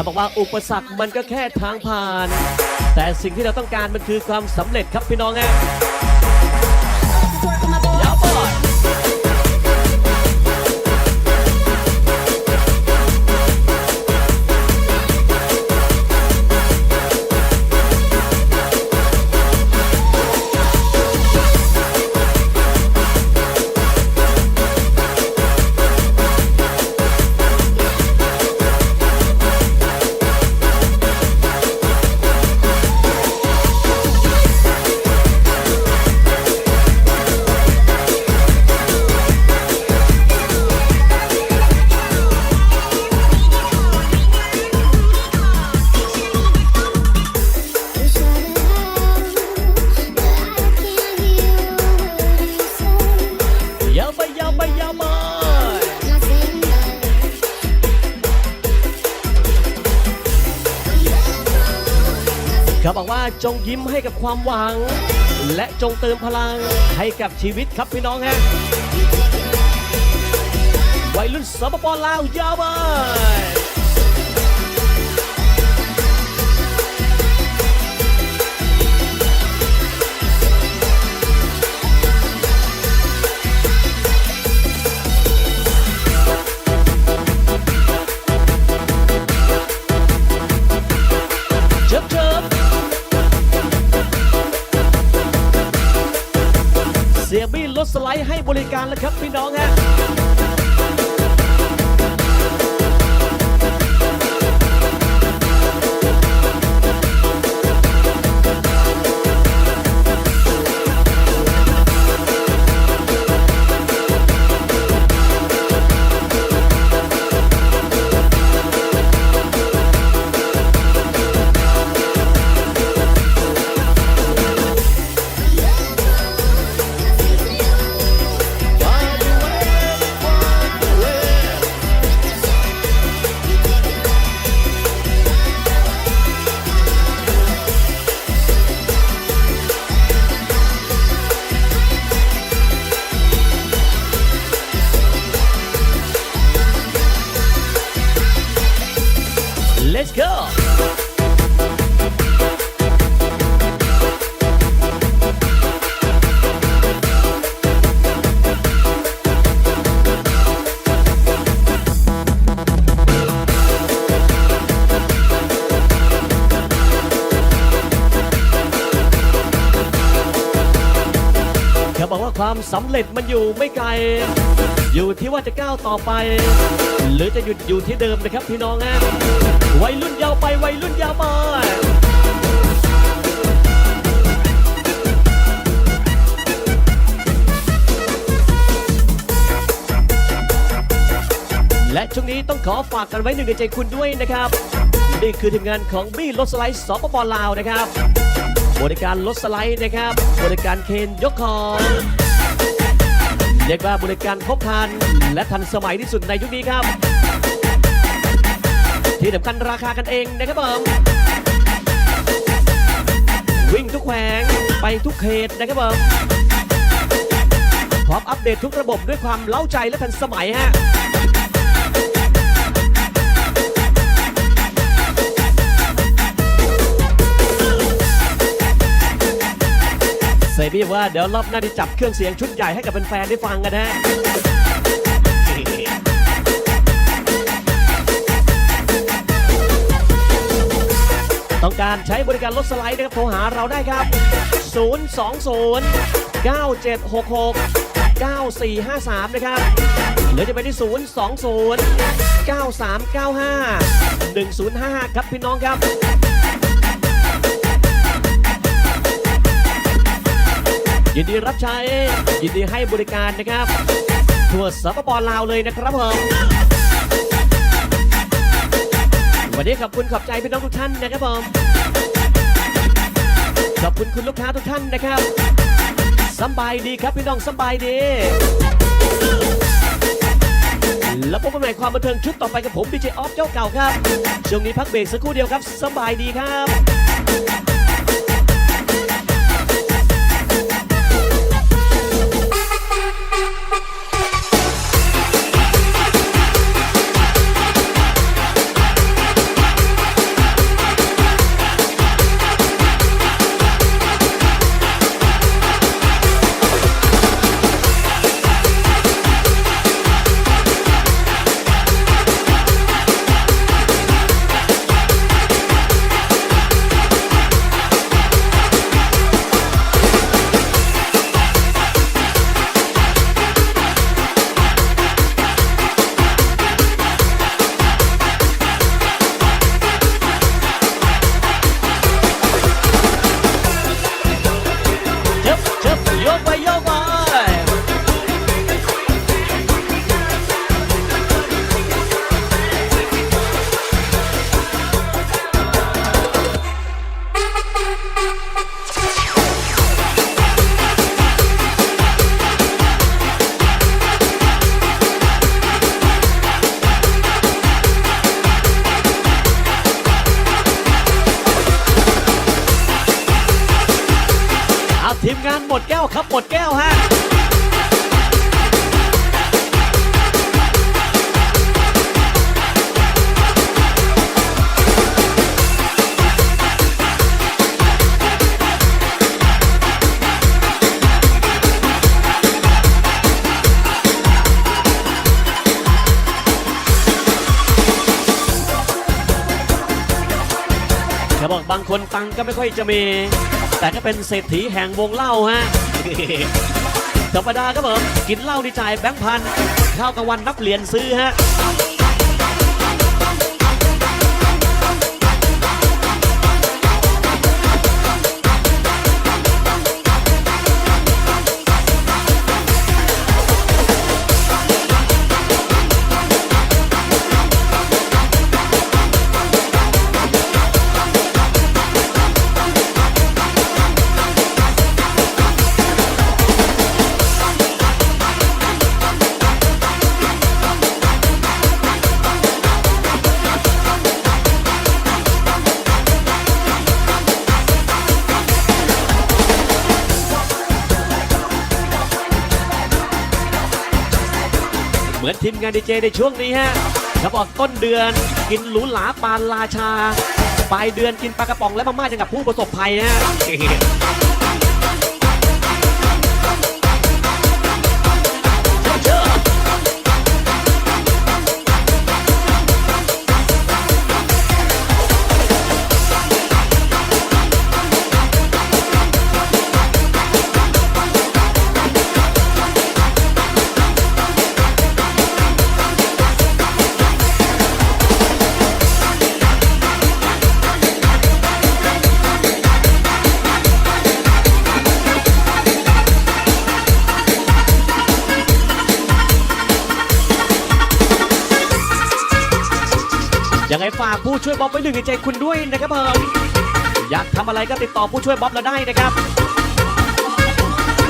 ขาบอกว่าอุปสรรคมันก็แค่ทางผ่าน แต่สิ่งที่เราต้องการมันคือความสำเร็จครับพี่น้องฮะ จงยิ้มให้กับความหวัง และจงเติมพลังให้กับชีวิตครับพี่น้องฮะวัยรุ่นสปปลาวยาวไป สไลด์ให้บริการแล้วครับพี่น้องฮะ ความสำเร็จมันอยู่ไม่ไกล อยู่ที่ว่าจะก้าวต่อไป หรือจะหยุดอยู่ที่เดิมนะครับพี่น้องฮะวัยรุ่นยาวไปวัยรุ่นยาวไปและช่วงนี้ต้องขอฝากกันไว้หนึ่งในใจคุณด้วยนะครับ นี่คือทีมงานของบี้รถสไลด์สปปลาวนะครับ บริการรถสไลด์นะครับ บริการเคนยกของ เรียกว่าบริการครบครัน และทันสมัยที่สุดในยุคนี้ครับ ที่สำคัญราคากันเองนะครับผมวิ่งทุกแขวงไปทุกเขตนะครับผมพร้อมอัปเดตทุกระบบด้วยความเล้าใจและทันสมัยฮะ ซบี้ว่าเดี๋ยวรอบหน้าที่จับเครื่องเสียงชุดใหญ่ให้กับแฟนๆได้ฟังกันนะต้องการใช้บริการรถสไลด์นะครับโทรหาเราได้ครับ 020 9766 9453 นะครับหรือจะไปที่ 020 9395 105ครับพี่น้องครับ ยินดีรับใช้ ยินดีให้บริการนะครับ ทั่วสปปลาวเลยนะครับผมวันนี้ขอบคุณขอบใจพี่น้องทุกท่านนะครับผมขอบคุณคุณลูกค้าทุกท่านนะครับสบายดีครับพี่น้องสบายดี แล้วพบกันใหม่ความบันเทิงชุดต่อไปกับผมดีเจออฟเจ้าเก่าครับ ช่วงนี้พักเบรกสักครู่เดียวครับสบายดีครับ ตังค์ก็ไม่ค่อยจะมี แต่ก็เป็นเศรษฐีแห่งวงเล่าฮะธรรมดาก็บอกกินเหล้าดีใจ่ายแบงค์พันข้าวกลางวันนับเหรียญซื้อฮะานดีเจในช่วงนี้ฮะเขาบอกต้นเดือนกินหรูหราปานราชา ปลายเดือนกินปลากระป๋องและมาม่าจังกับผู้ประสบภัยนะ บ๊อบไว้หนึ่งในใจคุณด้วยนะครับผมอยากทำอะไรก็ติดต่อผู้ช่วยบ๊อบเราได้นะครับ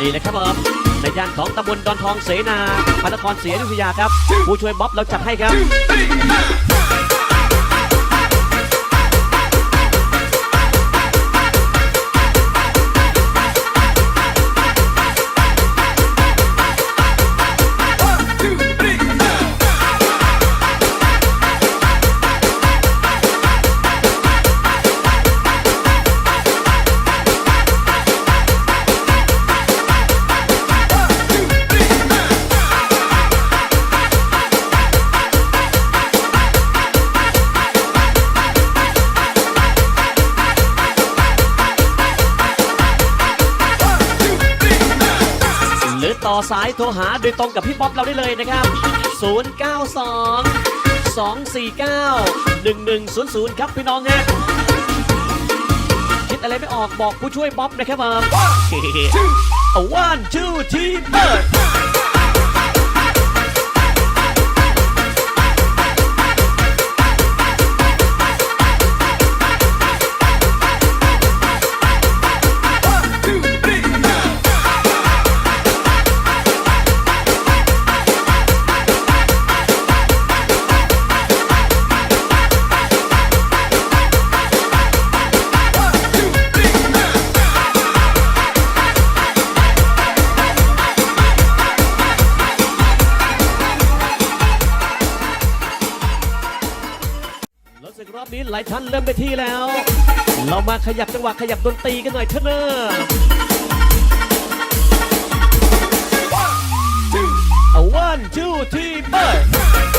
นี่นะครับผมในย่านของตำบลดอนทองเสนาพระนครศรีอยุธยาครับ ผู้ช่วยบ๊อบเราจัดให้ครับ ต่อสายโทรหาโดยตรงกับพี่บ๊อบเราได้เลยนะครับ 092 249 1100 ครับพี่น้องฮะคิดอะไรไม่ออกบอกผู้ช่วยบ๊อบนะครับผม one two three เปิด ลายท่านเริ่มไปที่แล้ว เรามาขยับจังหวะขยับดนตรีกันหน่อยเถอะเนอะเอา one two three เปิด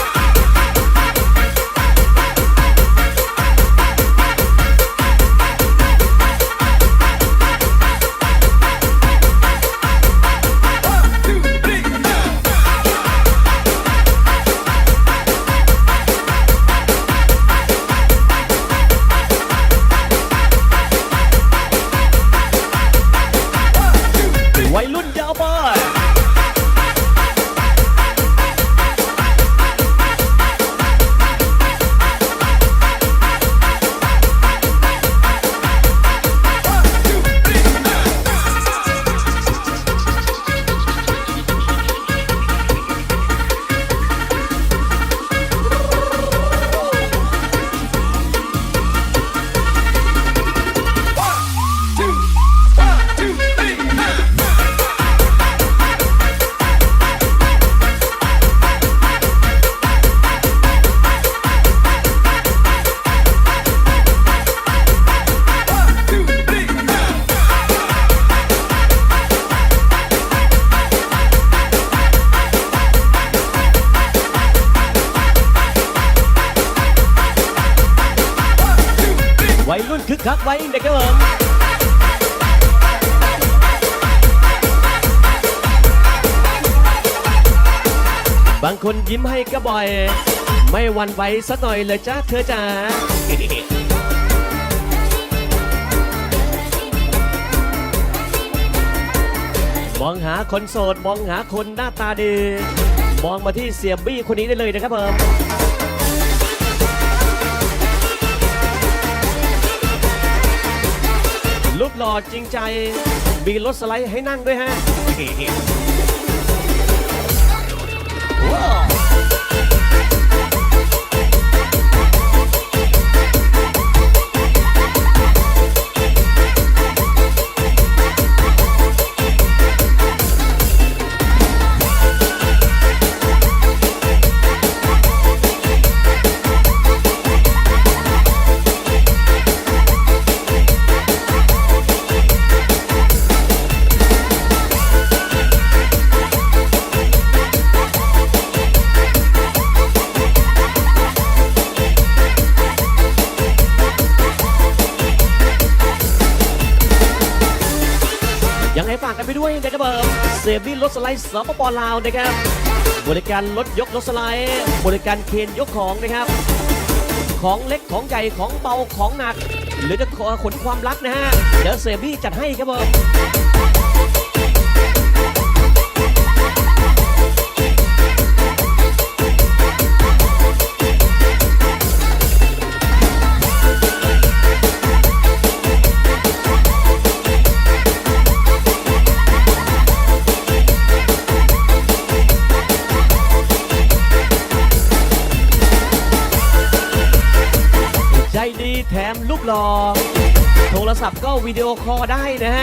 วันไหวสักหน่อยเลยจ้าเธอจ๋ามองหาคนโสดมองหาคนหน้าตาดี มองมาที่เสียบี้คนนี้ได้เลยนะครับผมรูปหล่อจริงใจ มีรถสไลด์ให้นั่งด้วยฮะ เซฟบี้รถสไลด์สปปลาวนะครับ บริการรถยกรถสไลด์ บริการเคนยกของนะครับ ของเล็กของใหญ่ของเบาของหนัก หรือจะขนความรักนะฮะเดี๋ยวเซมี่จัดให้ครับผม วิดีโอคอลได้นะ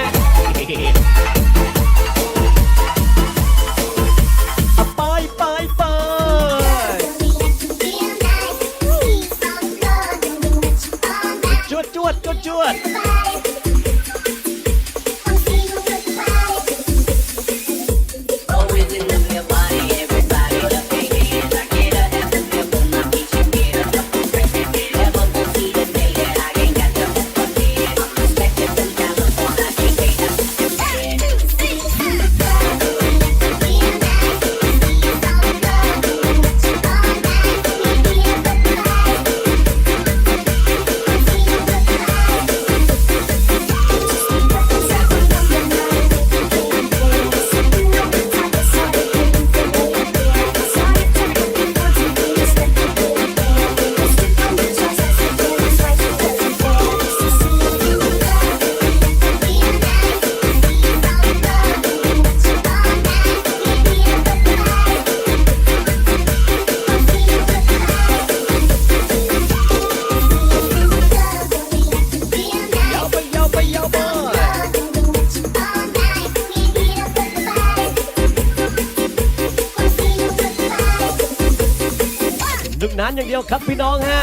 างเดียวครับพี่น้องฮะ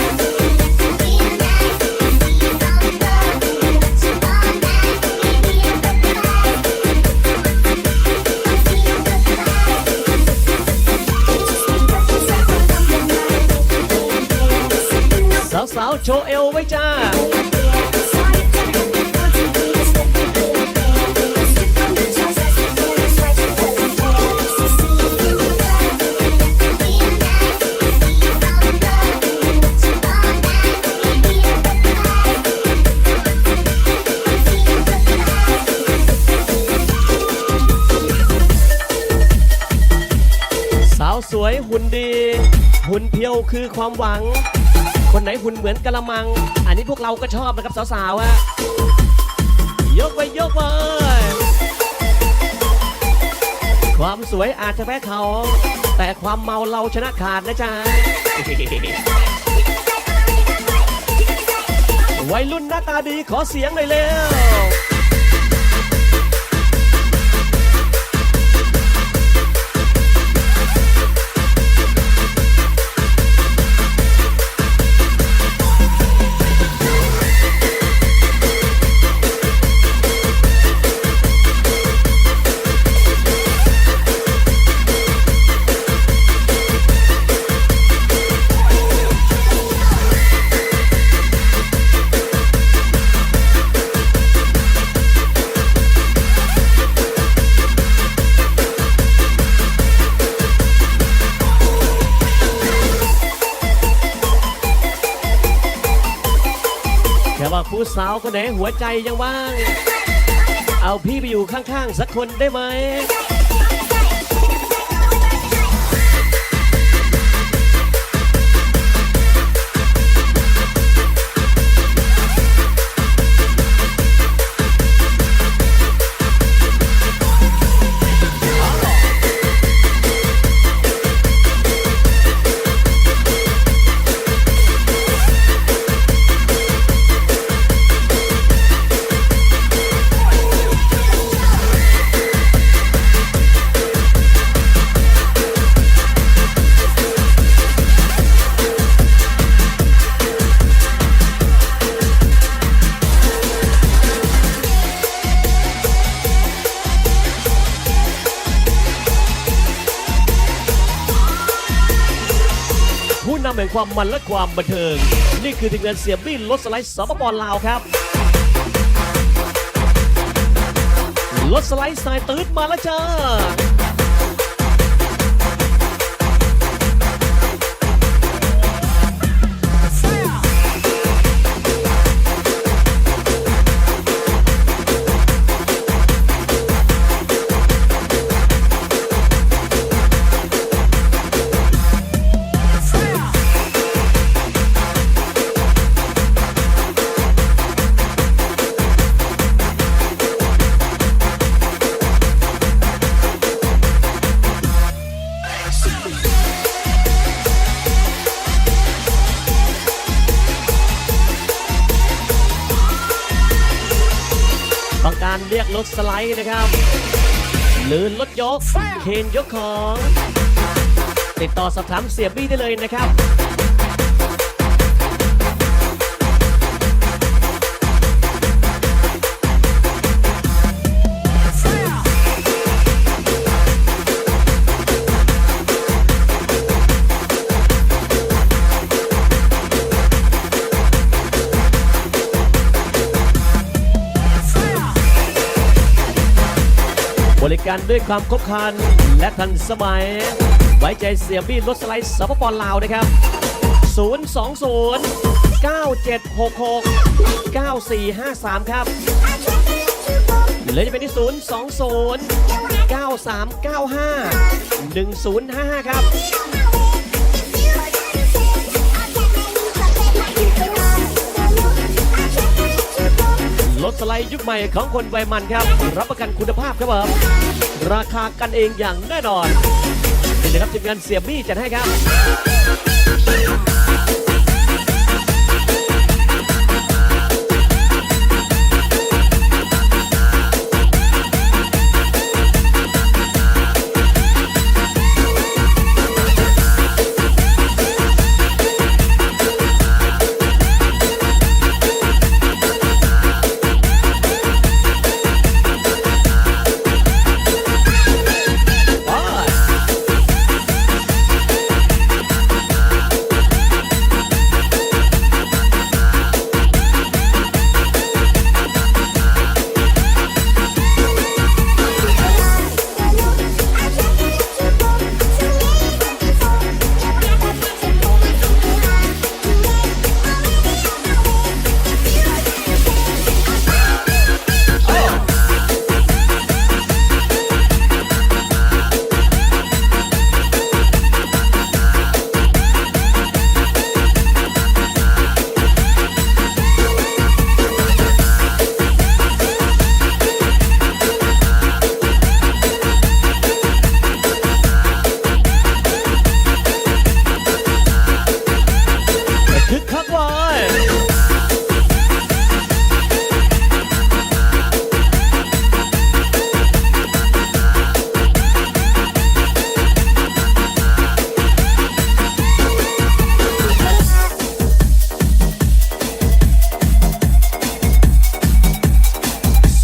สาวๆโชว์เอวไว้จ้า วสวยหุ่นดี หุ่นเพียวคือความหวัง คนไหนหุ่นเหมือนกะละมัง อันนี้พวกเราก็ชอบนะครับสาวๆอะยกไปยกไปความสวยอาจจะแพ้เขา แต่ความเมาเราชนะขาดนะจ๊ะวัยรุ่นหน้าตาดีขอเสียงหน่อยเร็ว สาวคนไหนหัวใจยังว่าง เอาพี่ไปอยู่ข้างๆสักคนได้ไหม ความมันและความบันเทิง นี่คือทีมงานเสียบี้รถสไลด์สปปลาวครับรถสไลด์สายตืดมาแล้วจ้า สไลด์นะครับหรือรถยก เคนยกของ ติดต่อสอบถามเสียบี้ได้เลยนะครับ การด้วยความคบคัน และทันสมัย ไว้ใจเสียบี้รถสไลด์สปปลาวนะครับ 020 9766 9453 ครับหรือจะเป็นที่ 020 9395 1055 ครับ สไลด์ยุคใหม่ของคนวัยมันครับ รับประกันคุณภาพครับผมราคากันเองอย่างแน่นอนนี่นะครับทีมงานเสียบี้จัดให้ครับ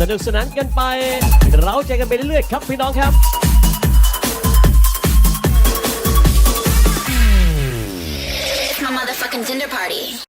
นุกสนานกันไป เราใจกันไปเรื่อยๆครับพี่น้องครับ